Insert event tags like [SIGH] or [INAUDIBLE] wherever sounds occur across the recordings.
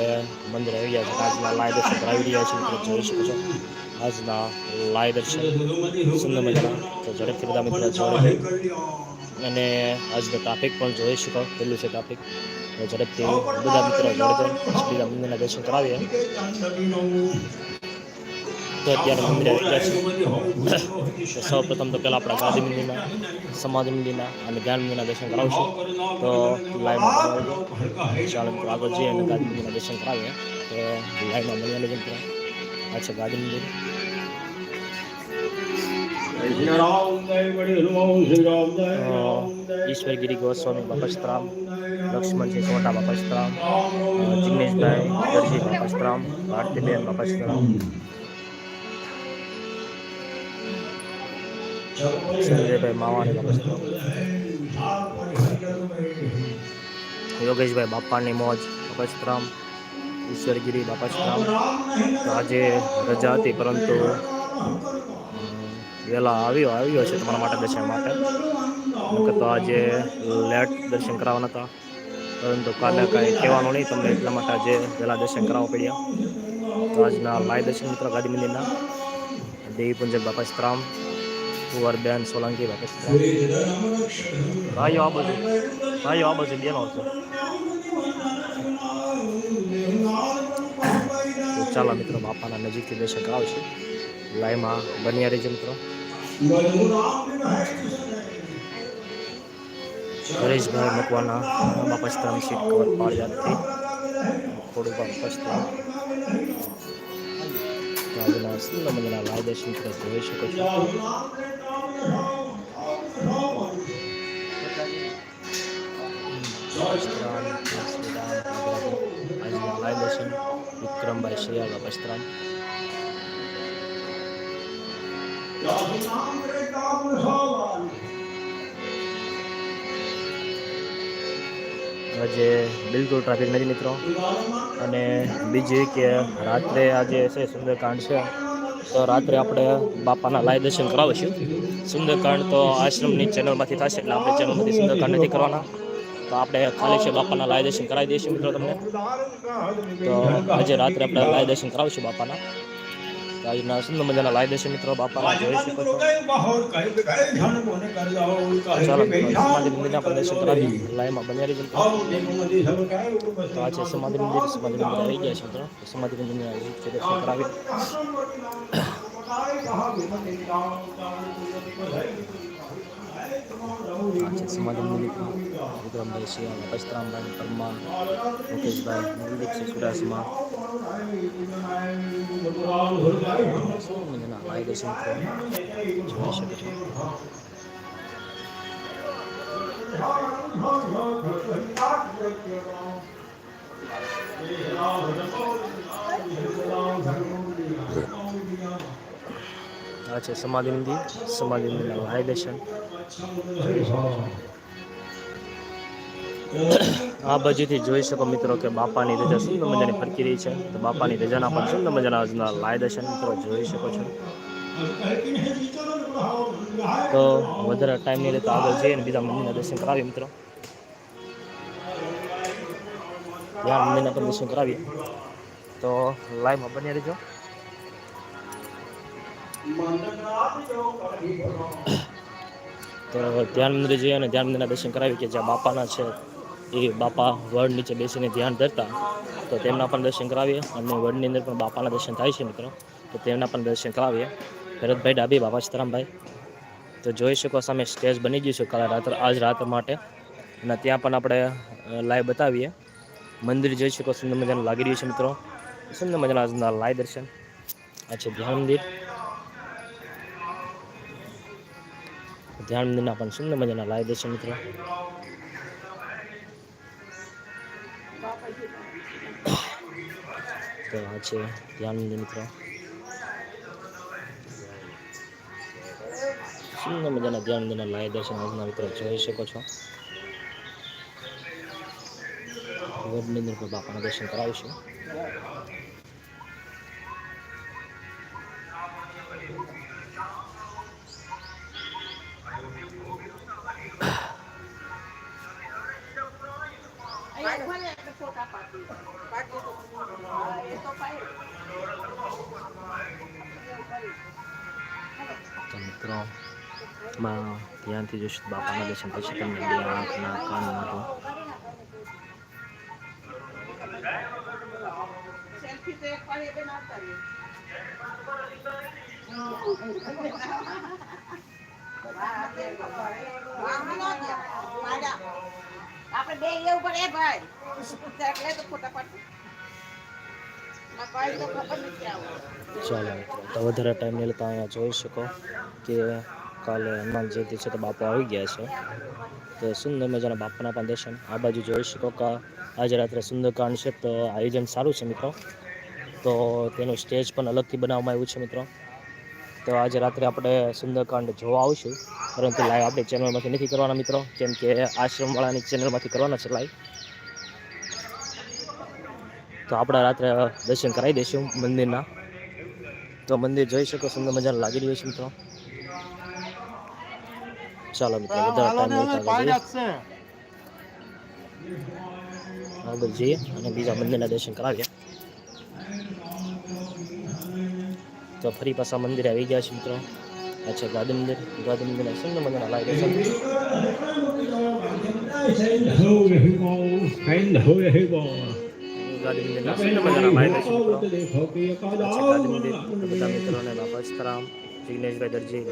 આપણે મંદિર આવી ગયા છે. આજના લાય દર્શન કરાવી રહ્યા છે મિત્રો, જોઈ શકો છો. આજના લાય દર્શન. સુંદર મજાના. તો ઝડપથી બધા મિત્રો જોડે અને આજનો ટ્રાફિક પણ જોઈ શકો. પેલું છે ટ્રાફિક ઝડપથી બધા મિત્રો જોડે બીજા મંદિરના દર્શન કરાવીએ. તો અત્યારે મંદિરે આવ્યા છે. [COUGHS] સૌ પ્રથમ તો પહેલાં આપણા ગાંધી મંદિરના, સમાધિ મંદિરના અને જ્ઞાન મંદિરના દર્શન કરાવશું. તો લાઈવમાં ચાલો મિત્રો, આગળ જઈએ અને ગાંધી મંદિરના દર્શન કરાવીએ. તો લાઈવમાં મળીને મિત્રો આ છે ગાંધી મંદિર. ઈશ્વરગીરી ગોસ્વામી બાપસ્તરામ લક્ષ્મણજી સોટા બાપસ્તરામ જિગ્નેશભાઈ દરજી બાપસ્તરામ ભારતીબેન બાપસ્તરામ સંજયભાઈ માવાની બાપસ્તરામ યોગેશભાઈ બાપાની મોજ બાપસ્તરામ ઈશ્વરગીરી બાપાશ્રામ આજે રજા હતી, પરંતુ વહેલા આવ્યો આવ્યો છે તમારા માટે દર્શન માટે. તો આજે લેટ દર્શન કરાવવાના હતા. પરંતુ કાલે કાંઈ કહેવાનું નહીં, તમને એટલા માટે આજે પહેલાં દર્શન કરાવવા પડ્યા. તો આજના લાય દર્શન મિત્રો ગાંધી મંદિરના દેવી પુંજક બાપા સ્ત્રામ કુંવરબેન સોલંકી બાપા સ્ત્રામ ભાઈઓ આ બધું ભાઈઓ આ બાજુ બેનો છે ચાલો મિત્રો બાપાના નજીકથી દર્શન કરાવશું લાઈમાં બન્યા રહેજો મિત્રો હરેશભાઈ મકવાના બાપસ્તરામ સીટ કવર પાળિયાદથી થોડું પણ આજના સુંદર મજાના લાય દર્શન તમે જોઈ શકો છો આજના લાય દર્શન વિક્રમભાઈ શિયાળ બાપસ્તરામ આજે બિલકુલ ટ્રાફિક નથી, મિત્રો. અને બીજી કે રાત્રે આજે છે સુંદરકાંડ છે. તો રાત્રે આપણે બાપાના લાય દર્શન કરાવીશું. સુંદરકાંડ તો આશ્રમની ચેનલમાંથી થશે એટલે આપણે ચેનલમાંથી સુંદરકાંડ નથી કરવાના. તો આપણે ખાલી છે બાપાના લાય દર્શન કરાવી દઈશું મિત્રો તમને. તો આજે રાત્રે આપણે લાય દર્શન કરાવીશું બાપાના. આજના સુંદર મજાના લાય દર્શન મિત્રો બાપાના જોઈ શકો છો ચાલો સમાધિ મંદિરના પણ દર્શન કરાવી લાઈમાં બન્યા મિત્રો. તો આ છે સમાધિ મંદિર સમાધિ મંદિર આવી ગયા છે મિત્રો સમાધિ મંદિરના દર્શન કરાવી સમાધિ મંદિર વિક્રમભાઈ સિંહ પસ્તરામભાઈ પરમાર મુકેશભાઈ મંદિર છે સુરાસમાં. મજાના આ છે સમાધિ મંદિર સમાધિ મંદિરનું છો. આ બાજુથી જોઈ શકો મિત્રો કે બાપાની રજા સુંદર મજાની ફરકી રહી છે. તો બાપાની રજાના પણ સુંદર મજાના આજના લાય દર્શન મિત્રો જોઈ શકો છો. તો વધારે ટાઈમ નહીં રહેતો આગળ જઈએ બીજા મંદિરના દર્શન કરાવીએ મિત્રો. ત્યાં મંદિરના પણ દર્શન કરાવીએ. તો લાઈવમાં બની રહેજો. તો ધ્યાન મંદિરે જઈએ અને ધ્યાન મંદિરના દર્શન કરાવી કે જ્યાં બાપાના છે, એ બાપા વડ નીચે બેસીને ધ્યાન ધરતા, તો તેમના પણ દર્શન કરાવીએ અને વડની અંદર પણ બાપાના દર્શન થાય છે મિત્રો, તો તેમના પણ દર્શન કરાવીએ. ભરતભાઈ ડાબી, બાપા સીતારામભાઈ. તો જોઈ શકો સામે સ્ટેજ બની ગયું છે કાલે રાત્રે, આજ રાત માટે. અને ત્યાં પણ આપણે લાઈવ બતાવીએ. મંદિર જોઈ શકો, સુંદર મજાનું લાગી રહ્યું છે મિત્રો. સુંદર મજાના આજના લાઈવ દર્શન. આ છે ધ્યાન મંદિર. ધ્યાન મંદિરના પણ સુંદર મજાના લાવી દેશે મિત્રો. તો આ છે ધ્યાન મંદિર મિત્રો મજાના ધ્યાન મંદિરના મિત્રો. જોઈ શકો છો. વડની અંદર પણ બાપાના દર્શન કરાવીશું. મિત્રો માં ધ્યાનથી જોઈશું તો બાપાના દર્શન પછી તમને બે આંખના કાન મોઢું સેલ્ફી તો એક પાડી બેન આવતા રહ્યો આપણે બે એવું પડે ભાઈ એટલે તો ફોટા પાડતું ચાલો તો વધારે ટાઈમ નહીં લેતા અહીંયા જોઈ શકો કે કાલે હનુમાન જયંતિ છે તો બાપા આવી ગયા છે. તો સુંદર મજાના બાપાના પણ દર્શન આ બાજુ જોઈ શકો કે આજે રાત્રે સુંદરકાંડ છે તો આયોજન સારું છે મિત્રો. તો તેનું સ્ટેજ પણ અલગથી બનાવવામાં આવ્યું છે મિત્રો. તો આજે રાત્રે આપણે સુંદરકાંડ જોવા આવશું. પરંતુ લાઈવ આપણે ચેનલમાંથી નથી કરવાના મિત્રો. કેમ કે આશ્રમવાળાની ચેનલમાંથી કરવાના છે લાઈવ તો આપણે રાત્રે દર્શન કરાવી દઈશું મંદિરના. તો મંદિર જોઈ શકો સુંદર મજાનું લાગી રહ્યું છે મિત્રો. ચાલો મિત્રો વધારે ટાઈમ આગળ જઈએ અને બીજા મંદિરના દર્શન કરાવીએ. તો ફરી પાછા મંદિરે આવી ગયા છે મિત્રો. અચ્છા ગાદી મંદિર. ગાદી મંદિર સુંદર મજાના લાગે છે. ગાંધી મંદિરના સુંદર મજાના લાગે મિત્રો. આ મંદિર બધા મિત્રોને બાપા જિગ્નેશભાઈ દરજી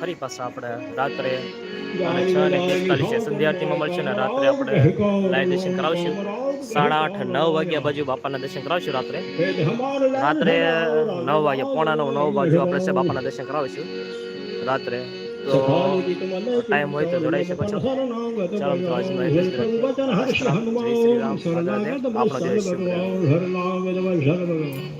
ફરી પાછા આપણે રાત્રે અને છ ને પિસ્તાલીસે સંધ્યાઆરતીમાં મળશે ને રાત્રે આપણે લાઈવ દર્શન કરાવશું. સાડા આઠ, નવ વાગ્યા બાજુ બાપાના દર્શન કરાવશું રાત્રે. રાત્રે, નવ વાગ્યા, પોણા નવ નવ બાજુ આપણે છે બાપાના દર્શન કરાવીશું રાત્રે. તો ટાઈમ હોય તો જોડાઈ શકો છો. ચાલો મિત્રો, આજનો જય શ્રી રામ આપણો જય શ્રી રામ